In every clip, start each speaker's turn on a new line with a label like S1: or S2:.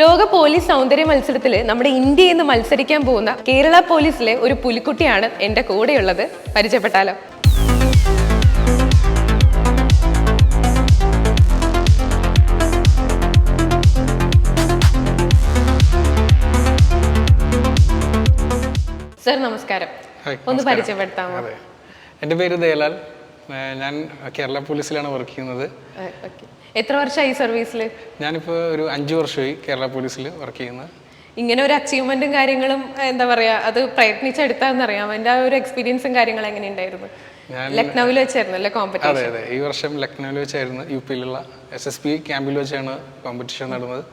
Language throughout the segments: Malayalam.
S1: ലോക പോലീസ് സൗന്ദര്യ മത്സരത്തിൽ നമ്മുടെ ഇന്ത്യയിൽ നിന്ന് മത്സരിക്കാൻ പോകുന്ന കേരള പോലീസിലെ ഒരു പുലിക്കുട്ടിയാണ് എന്റെ കൂടെയുള്ളത്. പരിചയപ്പെട്ടാലോ? സർ നമസ്കാരം. ഒന്ന് പരിചയപ്പെടുത്താമോ?
S2: എന്റെ പേര് ദയലാൽ. ഞാൻ കേരള പോലീസിലാണ് വർക്ക് ചെയ്യുന്നത്.
S1: എത്ര വർഷമായി സർവീസിൽ
S2: ഞാനിപ്പോൾ ഒരു അഞ്ച് വർഷമായി കേരള പോലീസിൽ വർക്ക് ചെയ്യുന്നത്
S1: ഇങ്ങനെ ഒരു അച്ചീവ്മെന്റും കാര്യങ്ങളും എന്താ പറയാ അത് പ്രയത്നിച്ചെടുത്താന്നറിയാം. എന്റെ ആ ഒരു എക്സ്പീരിയൻസും കാര്യങ്ങളും എങ്ങനെയുണ്ടായിരുന്നു?
S2: ഞാൻ
S1: ലക്നൌവിൽ വെച്ചായിരുന്നു അല്ലേ കോമ്പറ്റീഷൻ
S2: അതെ അതെ. ഈ വർഷം ലക്നൌവിൽ വെച്ചായിരുന്നു യു പിയിലുള്ള എസ് എസ് പി ക്യാമ്പിൽ വെച്ചാണ് കോമ്പറ്റീഷൻ നടന്നത്.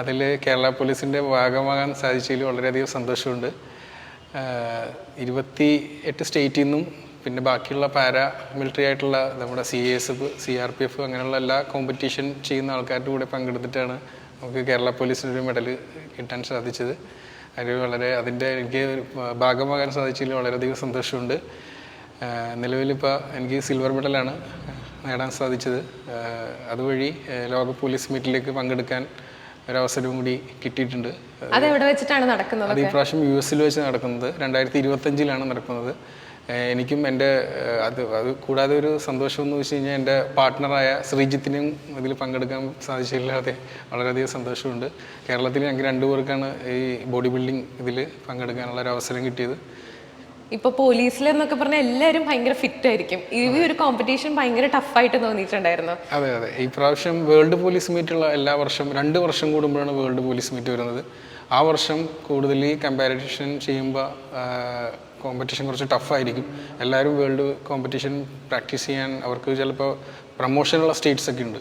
S2: അതിൽ കേരള പോലീസിന്റെ ഭാഗമാകാൻ സാധിച്ചതിൽ വളരെയധികം സന്തോഷമുണ്ട്. ഇരുപത്തി എട്ട് സ്റ്റേറ്റിൽ നിന്നും പിന്നെ ബാക്കിയുള്ള പാരാ മിലിറ്ററി ആയിട്ടുള്ള നമ്മുടെ C S F C R P F അങ്ങനെയുള്ള എല്ലാ കോമ്പറ്റീഷൻ ചെയ്യുന്ന ആൾക്കാരുടെ കൂടെ പങ്കെടുത്തിട്ടാണ് നമുക്ക് കേരള പോലീസിന് ഒരു മെഡൽ കിട്ടാൻ സാധിച്ചത്. അതിൽ വളരെ അതിന്റെ എനിക്ക് ഭാഗമാകാൻ സാധിച്ചതിൽ വളരെയധികം സന്തോഷമുണ്ട്. നിലവിലിപ്പോൾ എനിക്ക് സിൽവർ മെഡലാണ് നേടാൻ സാധിച്ചത്. അതുവഴി ലോക പോലീസ് മീറ്റിലേക്ക് പങ്കെടുക്കാൻ ഒരവസരവും കൂടി കിട്ടിയിട്ടുണ്ട്.
S1: അത് എവിടെ വെച്ചിട്ടാണ് നടക്കുന്നത്
S2: അത് ഈ പ്രാവശ്യം യു എസിൽ വെച്ച് നടക്കുന്നത്. രണ്ടായിരത്തി ഇരുപത്തഞ്ചിലാണ് നടക്കുന്നത്. എനിക്കും എന്റെ അത് അത് കൂടാതെ ഒരു സന്തോഷം എന്ന് വെച്ച് കഴിഞ്ഞാൽ എന്റെ പാർട്ട്ണറായ ശ്രീജിത്തിനും ഇതിൽ പങ്കെടുക്കാൻ സാധിച്ചില്ലാതെ വളരെയധികം സന്തോഷമുണ്ട്. കേരളത്തിൽ ഞങ്ങൾക്ക് രണ്ടു രണ്ടുപേർക്കാണ് ഈ ബോഡി ബിൽഡിംഗ് ഇതിൽ പങ്കെടുക്കാനുള്ള ഒരു അവസരം കിട്ടിയത്.
S1: ഇപ്പൊ പോലീസിൽ എന്നൊക്കെ പറഞ്ഞാൽ എല്ലാവരും ഭയങ്കര ഫിറ്റ് ആയിരിക്കും. ഈ ഒരു കോമ്പറ്റീഷൻ ഭയങ്കര ടഫായിട്ട് തോന്നിയിട്ടുണ്ടായിരുന്നു.
S2: അതെ അതെ. ഈ പ്രാവശ്യം വേൾഡ് പോലീസ് മീറ്റുള്ള എല്ലാ വർഷം രണ്ട് വർഷം കൂടുമ്പോഴാണ് വേൾഡ് പോലീസ് മീറ്റ് വരുന്നത്. ആ വർഷം കൂടുതൽ ഈ കമ്പാരിറ്റീഷൻ ചെയ്യുമ്പോൾ കോമ്പറ്റീഷൻ കുറച്ച് ടഫായിരിക്കും എല്ലാവരും വേൾഡ് കോമ്പറ്റീഷൻ പ്രാക്ടീസ് ചെയ്യാൻ അവർക്ക് ചിലപ്പോൾ പ്രമോഷനുള്ള സ്റ്റേറ്റ്സ് ഒക്കെ ഉണ്ട്.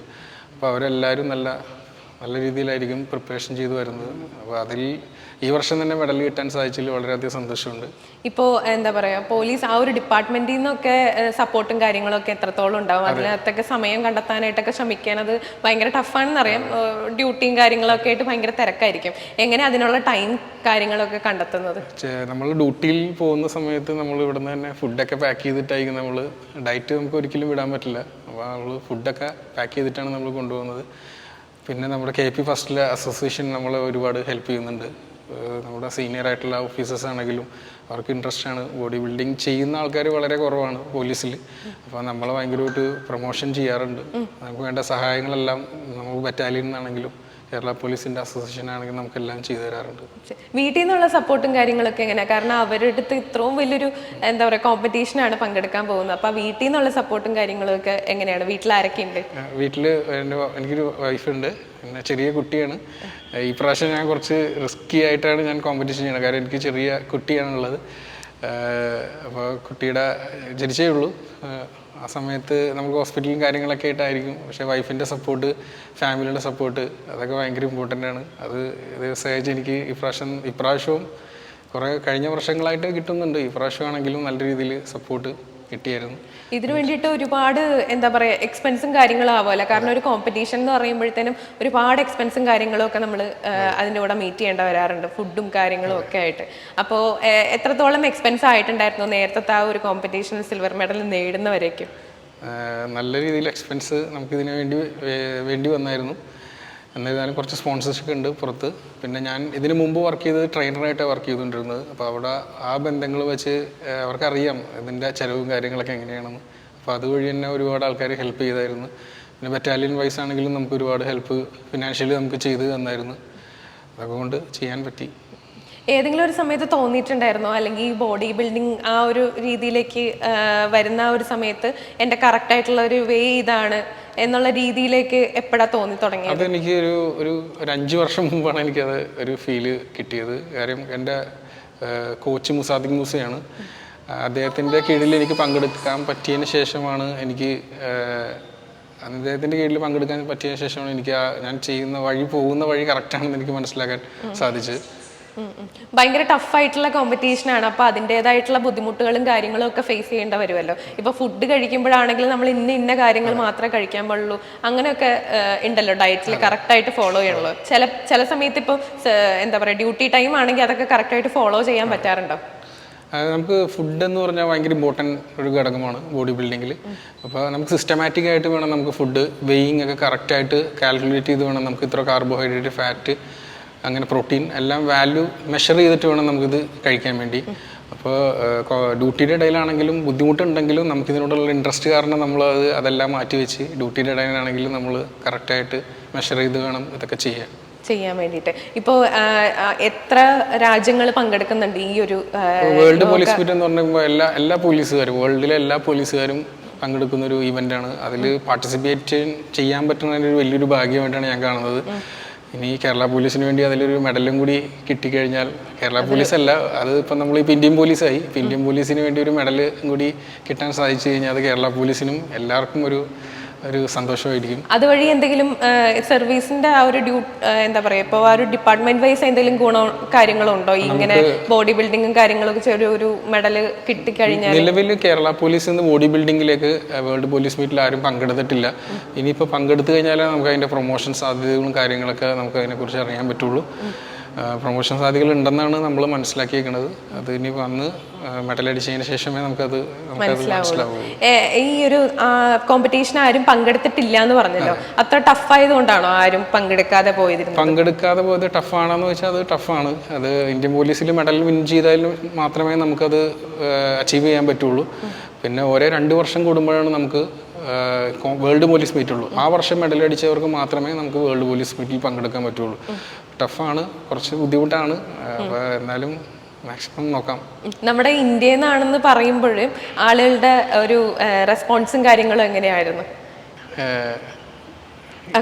S2: അപ്പോൾ അവരെല്ലാവരും നല്ല നല്ല രീതിയിലായിരിക്കും പ്രിപ്പറേഷൻ ചെയ്തു വരുന്നത്. അപ്പോൾ അതിൽ ഈ വർഷം തന്നെ മെഡൽ കിട്ടാൻ സാധിച്ചതിൽ വളരെയധികം സന്തോഷമുണ്ട്.
S1: ഇപ്പോൾ എന്താ പറയുക പോലീസ് ആ ഒരു ഡിപ്പാർട്ട്മെന്റിൽ നിന്നൊക്കെ സപ്പോർട്ടും കാര്യങ്ങളൊക്കെ എത്രത്തോളം ഉണ്ടാവും? അതിനകത്തൊക്കെ സമയം കണ്ടെത്താനായിട്ടൊക്കെ ശ്രമിക്കാൻ അത് ഭയങ്കര ടഫാണെന്ന് അറിയാം ഡ്യൂട്ടിയും കാര്യങ്ങളൊക്കെ ആയിട്ട് ഭയങ്കര തിരക്കായിരിക്കും. എങ്ങനെ അതിനുള്ള ടൈം കാര്യങ്ങളൊക്കെ കണ്ടെത്തുന്നത്?
S2: നമ്മൾ ഡ്യൂട്ടിയിൽ പോകുന്ന സമയത്ത് നമ്മൾ ഇവിടുന്ന് തന്നെ ഫുഡൊക്കെ പാക്ക് ചെയ്തിട്ടായിരിക്കും നമ്മൾ ഡയറ്റ് നമുക്ക് ഒരിക്കലും വിടാൻ പറ്റില്ല. അപ്പോൾ നമ്മൾ ഫുഡൊക്കെ പാക്ക് ചെയ്തിട്ടാണ് നമ്മൾ കൊണ്ടുപോകുന്നത്. പിന്നെ നമ്മുടെ കെ പി ഫസ്റ്റിലെ അസോസിയേഷൻ നമ്മളെ ഒരുപാട് ഹെൽപ്പ് ചെയ്യുന്നുണ്ട്. നമ്മുടെ സീനിയർ ആയിട്ടുള്ള ഓഫീസേഴ്സ് ആണെങ്കിലും അവർക്ക് ഇൻട്രസ്റ്റ് ആണ്. ബോഡി ബിൽഡിംഗ് ചെയ്യുന്ന ആൾക്കാർ വളരെ കുറവാണ് പോലീസിൽ. അപ്പോൾ നമ്മളെ ഭയങ്കരമായിട്ട് പ്രൊമോഷൻ ചെയ്യാറുണ്ട്. നമുക്ക് വേണ്ട സഹായങ്ങളെല്ലാം നമുക്ക് ബറ്റാലിയൻ നിന്നാണെങ്കിലും കേരള പോലീസിന്റെ അസോസിയേഷൻ ആണെങ്കിലും നമുക്കെല്ലാം ചെയ്തു തരാറുണ്ട്.
S1: വീട്ടിൽ നിന്നുള്ള സപ്പോർട്ടും കാര്യങ്ങളൊക്കെ എങ്ങനെയാ? കാരണം അവരുടെ അടുത്ത് ഇത്രയും വലിയൊരു എന്താ പറയുക കോമ്പറ്റീഷനാണ് പങ്കെടുക്കാൻ പോകുന്നത്. അപ്പൊ വീട്ടിൽ നിന്നുള്ള സപ്പോർട്ടും കാര്യങ്ങളൊക്കെ എങ്ങനെയാണ്? വീട്ടിൽ ആരൊക്കെ ഉണ്ട്?
S2: വീട്ടിൽ എന്റെ എനിക്കൊരു വൈഫുണ്ട് പിന്നെ ചെറിയ കുട്ടിയാണ്. ഈ പ്രാവശ്യം ഞാൻ കുറച്ച് റിസ്കി ആയിട്ടാണ് ഞാൻ കോമ്പറ്റീഷൻ ചെയ്യണത് കാരണം എനിക്ക് ചെറിയ കുട്ടിയാണുള്ളത്. അപ്പോൾ കുട്ടിയുടെ ജനിച്ചേ ഉള്ളൂ. ആ സമയത്ത് നമുക്ക് ഹോസ്പിറ്റലും കാര്യങ്ങളൊക്കെ ആയിട്ടായിരിക്കും. പക്ഷേ വൈഫിന്റെ സപ്പോർട്ട് ഫാമിലിയുടെ സപ്പോർട്ട് അതൊക്കെ ഭയങ്കര ഇമ്പോർട്ടന്റ് ആണ്. അത് ദിവസമായിട്ട് എനിക്ക് ഇപ്രാവശ്യം ഇപ്രാവശ്യവും കുറേ കഴിഞ്ഞ വർഷങ്ങളായിട്ട് കിട്ടുന്നുണ്ട്. ഇപ്രാവശ്യമാണെങ്കിലും നല്ല രീതിയിൽ സപ്പോർട്ട്. കിട്ടിയായിരുന്നു.
S1: ഇതിനു വേണ്ടിയിട്ട് ഒരുപാട് എന്താ പറയുക എക്സ്പെൻസും കാര്യങ്ങളും ആവുമല്ലോ കാരണം ഒരു കോമ്പറ്റീഷൻ എന്ന് പറയുമ്പോഴത്തേനും ഒരുപാട് എക്സ്പെൻസും കാര്യങ്ങളും ഒക്കെ നമ്മൾ അതിന്റെ കൂടെ മീറ്റ് ചെയ്യേണ്ട വരാറുണ്ട്. ഫുഡും കാര്യങ്ങളും ഒക്കെ ആയിട്ട്. അപ്പോൾ എത്രത്തോളം എക്സ്പെൻസ് ആയിട്ടുണ്ടായിരുന്നു നേരത്തെ ആ ഒരു കോമ്പറ്റീഷനിൽ സിൽവർ മെഡൽ നേടുന്നവരേക്കും?
S2: നല്ല രീതിയിൽ എക്സ്പെൻസ് നമുക്കിതിനു വേണ്ടി വേണ്ടി വന്നായിരുന്നു. എന്നിരുന്നാലും കുറച്ച് സ്പോൺസർഷിപ്പ് ഉണ്ട് പുറത്ത്. പിന്നെ ഞാൻ ഇതിന് മുമ്പ് വർക്ക് ചെയ്തത് ട്രെയിനറായിട്ടാണ് വർക്ക് ചെയ്തുകൊണ്ടിരുന്നത് അപ്പോൾ അവിടെ ആ ബന്ധങ്ങൾ വെച്ച് അവർക്കറിയാം ഇതിന്റെ ചിലവും കാര്യങ്ങളൊക്കെ എങ്ങനെയാണെന്ന്. അപ്പോൾ അതുവഴി തന്നെ ഒരുപാട് ആൾക്കാർ ഹെൽപ്പ് ചെയ്തായിരുന്നു. പിന്നെ ബറ്റാലിയൻ വൈസ് ആണെങ്കിലും നമുക്ക് ഒരുപാട് ഹെൽപ്പ് ഫിനാൻഷ്യലി നമുക്ക് ചെയ്ത് തന്നായിരുന്നു. അതുകൊണ്ട് ചെയ്യാൻ പറ്റി.
S1: ഏതെങ്കിലും ഒരു സമയത്ത് തോന്നിയിട്ടുണ്ടായിരുന്നോ? അല്ലെങ്കിൽ ബോഡി ബിൽഡിംഗ് ആ ഒരു രീതിയിലേക്ക് വരുന്ന ആ ഒരു സമയത്ത് എന്റെ കറക്റ്റായിട്ടുള്ള ഒരു വേ ഇതാണ് എന്നുള്ള രീതിയിലേക്ക് എപ്പോഴാ തോന്നി തുടങ്ങി
S2: അത് എനിക്ക് ഒരു ഒരു അഞ്ച് വർഷം മുമ്പാണ് എനിക്കത് ഒരു ഫീൽ കിട്ടിയത്. കാര്യം എന്റെ കോച്ച് മുസാദിഖ് മൂസയാണ്. അദ്ദേഹത്തിന്റെ കീഴിൽ എനിക്ക് പങ്കെടുക്കാൻ പറ്റിയതിന് ശേഷമാണ് എനിക്ക് അദ്ദേഹത്തിന്റെ കീഴിൽ പങ്കെടുക്കാൻ പറ്റിയതിന് ശേഷമാണ് എനിക്ക് ആ ഞാൻ ചെയ്യുന്ന വഴി പോകുന്ന വഴി കറക്റ്റാണെന്ന് എനിക്ക് മനസ്സിലാക്കാൻ സാധിച്ചത്.
S1: ഭയങ്കര ടഫായിട്ടുള്ള കോമ്പറ്റീഷൻ ആണ്. അപ്പോൾ അതിന്റെതായിട്ടുള്ള ബുദ്ധിമുട്ടുകളും കാര്യങ്ങളും ഒക്കെ ഫേസ് ചെയ്യേണ്ട വരുമല്ലോ. ഇപ്പൊ ഫുഡ് കഴിക്കുമ്പോഴാണെങ്കിൽ നമ്മൾ ഇന്ന ഇന്ന കാര്യങ്ങൾ മാത്രമേ കഴിക്കാൻ പാടുള്ളൂ. അങ്ങനെയൊക്കെ ഉണ്ടല്ലോ ഡയറ്റിൽ കറക്റ്റായിട്ട് ഫോളോ ചെയ്യണല്ലോ. ചില ചില സമയത്ത് ഇപ്പോൾ എന്താ പറയുക ഡ്യൂട്ടി ടൈം ആണെങ്കിൽ അതൊക്കെ കറക്റ്റായിട്ട് ഫോളോ ചെയ്യാൻ പറ്റാറുണ്ടോ?
S2: നമുക്ക് ഫുഡ് എന്ന് പറഞ്ഞാൽ ഭയങ്കര ഇമ്പോർട്ടന്റ് ഒരു ഘടകമാണ് ബോഡി ബിൽഡിങ്ങിൽ അപ്പോൾ നമുക്ക് സിസ്റ്റമാറ്റിക് ആയിട്ട് വേണം നമുക്ക് ഫുഡ് വെയിങ് ഒക്കെ കറക്റ്റായിട്ട് കാൽക്കുലേറ്റ് ചെയ്ത് വേണം നമുക്ക് ഇത്ര കാർബോഹൈഡ്രേറ്റ് ഫാറ്റ് അങ്ങനെ പ്രോട്ടീൻ എല്ലാം വാല്യൂ മെഷർ ചെയ്തിട്ട് വേണം നമുക്കിത് കഴിക്കാൻ വേണ്ടി. അപ്പോൾ ഡ്യൂട്ടിയുടെ ഇടയിലാണെങ്കിലും ബുദ്ധിമുട്ടുണ്ടെങ്കിലും നമുക്കിതിനോടുള്ള ഇൻട്രസ്റ്റ് കാരണം നമ്മൾ അത് അതെല്ലാം മാറ്റി വെച്ച് ഡ്യൂട്ടിയുടെ ഇടയിലാണെങ്കിലും നമ്മൾ കറക്റ്റായിട്ട് മെഷർ ചെയ്ത് വേണം ഇതൊക്കെ ചെയ്യാൻ.
S1: ചെയ്യാൻ വേണ്ടിയിട്ട്. ഇപ്പോൾ എത്ര രാജ്യങ്ങൾ പങ്കെടുക്കുന്നുണ്ട് ഈ ഒരു
S2: വേൾഡ് പോലീസ് മീറ്റ് എന്ന് പറയുമ്പോൾ എല്ലാ എല്ലാ പോലീസുകാരും വേൾഡിലെ എല്ലാ പോലീസുകാരും പങ്കെടുക്കുന്ന ഒരു ഇവന്റാണ് അതിൽ പാർട്ടിസിപ്പേറ്റ് ചെയ്യാൻ പറ്റുന്ന ഒരു വലിയൊരു ഭാഗ്യമായിട്ടാണ് ഞാൻ കാണുന്നത്. ഇനി കേരള പോലീസിന് വേണ്ടി അതിലൊരു മെഡലും കൂടി കിട്ടിക്കഴിഞ്ഞാൽ കേരള പോലീസ് അല്ല അത് ഇപ്പം നമ്മൾ ഇപ്പോൾ ഇന്ത്യൻ പോലീസായി. ഇപ്പം ഇന്ത്യൻ പോലീസിന് വേണ്ടി ഒരു മെഡലും കൂടി കിട്ടാൻ സാധിച്ചു കഴിഞ്ഞാൽ അത് കേരള പോലീസിനും എല്ലാവർക്കും ഒരു ഒരു സന്തോഷമായിരിക്കും.
S1: അതുവഴി എന്തെങ്കിലും സർവീസിന്റെ ആ ഒരു ഡ്യൂ എന്താ പറയാ ഇപ്പോൾ ആ ഒരു ഡിപ്പാർട്ട്മെന്റ് വൈസ് എന്തെങ്കിലും ഗുണോ കാര്യങ്ങളോ ഉണ്ടോ? ഇങ്ങനെ ബോഡി ബിൽഡിങ്ങും കാര്യങ്ങളൊക്കെ ചെറിയ ഒരു മെഡൽ കിട്ടിക്കഴിഞ്ഞാൽ
S2: നിലവിൽ കേരള പോലീസ് നിന്ന് ബോഡി ബിൽഡിങ്ങിലേക്ക് വേൾഡ് പോലീസ് മീറ്റിൽ ആരും പങ്കെടുത്തിട്ടില്ല. ഇനിയിപ്പോൾ പങ്കെടുത്തു കഴിഞ്ഞാലേ നമുക്ക് അതിന്റെ പ്രൊമോഷൻ സാധ്യതകളും കാര്യങ്ങളൊക്കെ നമുക്ക് അതിനെക്കുറിച്ച് അറിയാൻ പറ്റുള്ളൂ. പ്രൊമോഷൻ സാധ്യതകൾ ഉണ്ടെന്നാണ് നമ്മൾ മനസ്സിലാക്കിയിരിക്കുന്നത് അത് ഇനി വന്ന് മെഡൽ അടിച്ചതിന് ശേഷമേ നമുക്കത് മനസ്സിലാവുള്ളൂ.
S1: ഈ ഒരു കോമ്പറ്റീഷൻ ആരും പങ്കെടുത്തിട്ടില്ല എന്ന് പറഞ്ഞല്ലോ. അത്ര ടഫ് ആയതുകൊണ്ടാണോ ആരും പങ്കെടുക്കാതെ പോയത്
S2: പങ്കെടുക്കാതെ പോയത് ടഫാണെന്ന് വെച്ചാൽ അത് ടഫാണ് അത് ഇന്ത്യൻ പോലീസിൽ മെഡൽ വിൻ ചെയ്താലും മാത്രമേ നമുക്കത് അച്ചീവ് ചെയ്യാൻ പറ്റുള്ളൂ. പിന്നെ ഓരോ രണ്ട് വർഷം കൂടുമ്പോഴാണ് നമുക്ക് വേൾഡ് പോലീസ് മീറ്റ് ഉള്ളൂ. ആ വർഷം മെഡൽ അടിച്ചവർക്ക് മാത്രമേ നമുക്ക് വേൾഡ് പോലീസ് മീറ്റിൽ പങ്കെടുക്കാൻ പറ്റുള്ളൂ. ടഫാണ് കുറച്ച് ബുദ്ധിമുട്ടാണ്. എന്നാലും മാക്സിമം നോക്കാം.
S1: നമ്മുടെ ഇന്ത്യയിൽ നിന്നാണെന്ന് പറയുമ്പോഴും ആളുകളുടെ ഒരു റെസ്പോൺസും കാര്യങ്ങളും എങ്ങനെയായിരുന്നു?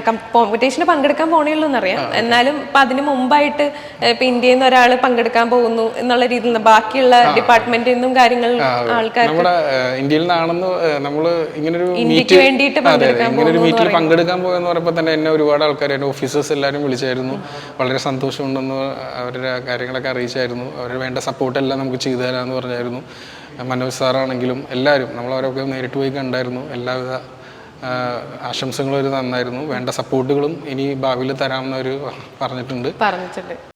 S1: കോമ്പറ്റീഷന് പങ്കെടുക്കാൻ പോണേയുള്ളൂ എന്നറിയാം എന്നാലും ഇപ്പൊ അതിന് മുമ്പായിട്ട് ഇപ്പൊ ഇന്ത്യയിൽ നിന്ന് ഒരാൾ പങ്കെടുക്കാൻ പോകുന്നു എന്നുള്ള രീതിയിൽ ബാക്കിയുള്ള ഡിപ്പാർട്ട്മെന്റിൽ നിന്നും കാര്യങ്ങൾ ആൾക്കാർ
S2: നമ്മുടെ ഇന്ത്യയിൽ നിന്നാണെന്ന് നമ്മൾ ഇങ്ങനൊരു
S1: ഇന്ത്യയ്ക്ക് വേണ്ടിയിട്ട്
S2: അതെ അതെ. ഇങ്ങനൊരു മീറ്റിൽ പങ്കെടുക്കാൻ പോയെന്ന് പറയുമ്പോൾ തന്നെ എന്നെ ഒരുപാട് ആൾക്കാർ എന്റെ ഓഫീസേഴ്സ് എല്ലാവരും വിളിച്ചായിരുന്നു. വളരെ സന്തോഷമുണ്ടെന്ന് അവരുടെ കാര്യങ്ങളൊക്കെ അറിയിച്ചായിരുന്നു. അവരുടെ വേണ്ട സപ്പോർട്ട് എല്ലാം നമുക്ക് ചെയ്തു തരാമെന്ന് പറഞ്ഞായിരുന്നു. മനോജ് സാറാണെങ്കിലും എല്ലാവരും നമ്മളവരൊക്കെ നേരിട്ട് പോയി കണ്ടായിരുന്നു. എല്ലാവിധ ആശംസകളും ഒരു നന്നായിരുന്നു. വേണ്ട സപ്പോർട്ടുകളും ഇനി ഭാവിയിൽ തരാമെന്നൊരു പറഞ്ഞിട്ടുണ്ട്.
S1: പറഞ്ഞിട്ടുണ്ട്.